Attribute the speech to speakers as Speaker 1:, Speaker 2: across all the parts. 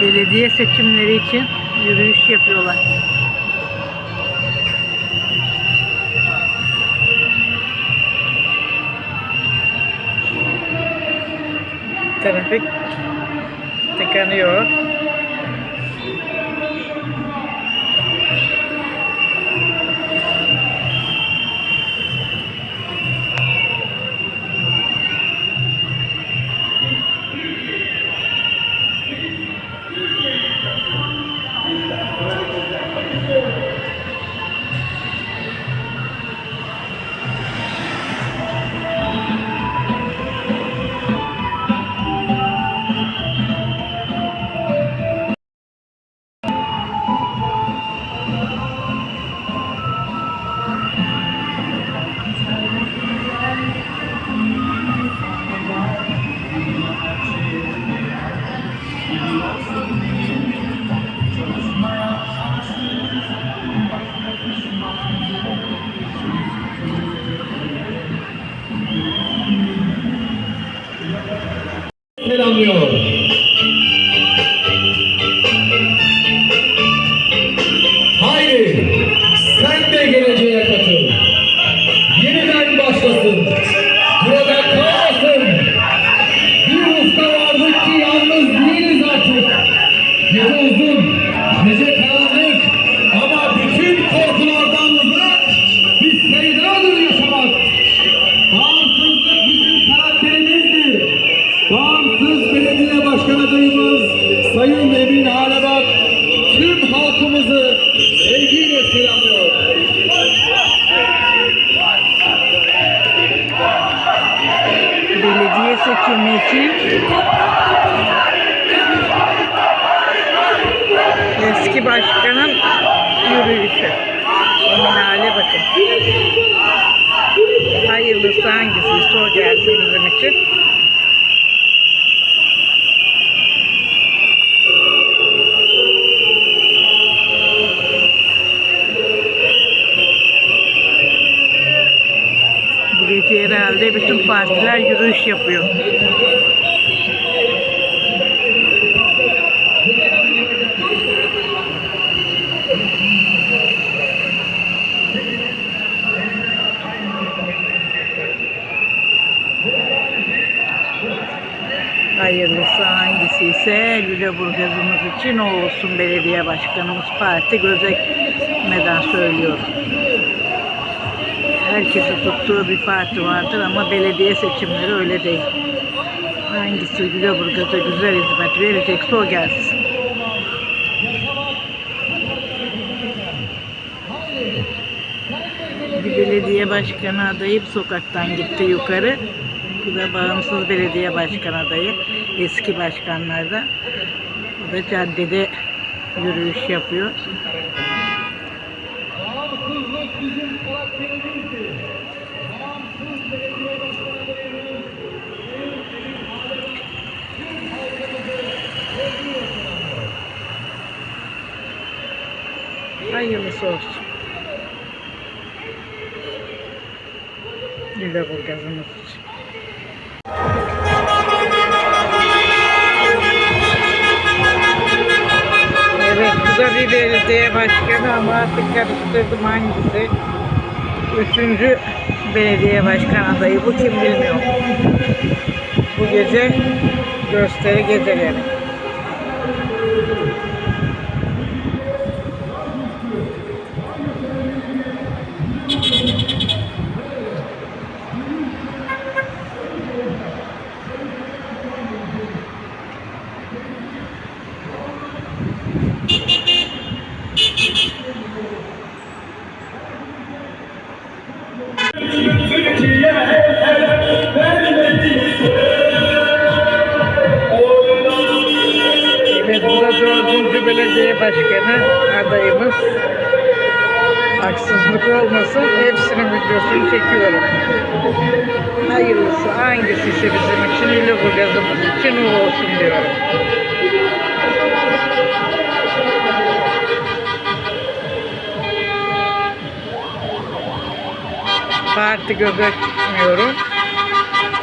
Speaker 1: belediye seçimleri için yürüyüş yapıyorlar. Trafik tıkanıyor. Junior. İçin eski başkanın yürüyüşü. Emin hale bakın. Hayırlısı hangisi o gelsin bizim için. Bu gece herhalde bütün partiler yürüyüş yapıyor. Hayırlısı hangisi ise Lüleburgaz'ımız için o olsun belediye başkanımız parti gözetmeden söylüyorum. Herkesin tuttuğu bir parti vardır ama belediye seçimleri öyle değil. Hangisi Lüleburgaz'a güzel hizmet verecekse o gelsin. Bir belediye başkanı adayı bir sokaktan gitti yukarı. Da bağımsız belediye başkan adayı. Eski başkanlardan. O da caddede yürüyüş yapıyor.
Speaker 2: Bağımsızlık bizim karakterimizdir. Bağımsız belediye.
Speaker 1: Hayırlısı olsun. Lüleburgaz'ımız için. Belediye başkanı ama artık karıştırdım hangisi. Üçüncü belediye başkan adayı. Bu kim bilmiyorum. Bu gece gösteri geceleri. Evet, bu da dördüncü belediye başkanı adayımız. Haksızlık olmasın, hepsinin videosunu çekiyorum. Hayırlısı hangisi ise bizim için, Lüleburgaz'ımız için o olsun diyorum. Parti gözetmiyorum.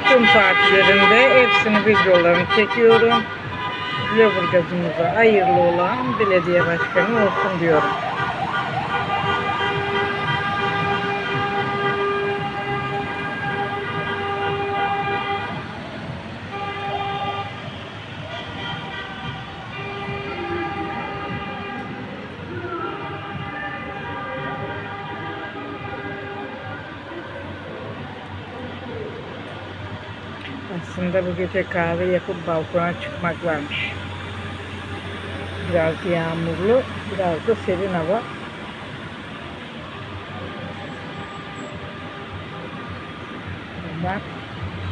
Speaker 1: Tüm partilerin de hepsini videolarını çekiyorum. Lüleburgaz'ımıza hayırlı olan belediye başkanı olsun diyorum. Aslında bu gece kahve yapıp balkona çıkmak varmış. Biraz yağmurlu, biraz da serin hava. Ben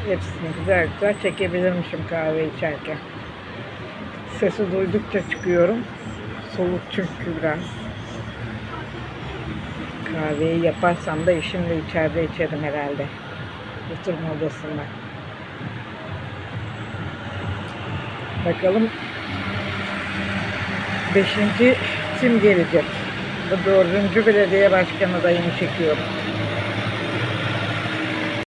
Speaker 1: hepsini güzel güzel çekebilirmişim kahve içerken. Sesi duydukça çıkıyorum. Soluk çünkü biraz. Kahveyi yaparsam da işimde içeride içerim herhalde. Oturma odasında. Bakalım beşinci kim gelecek? Dördüncü belediye başkanı adayını çekiyorum.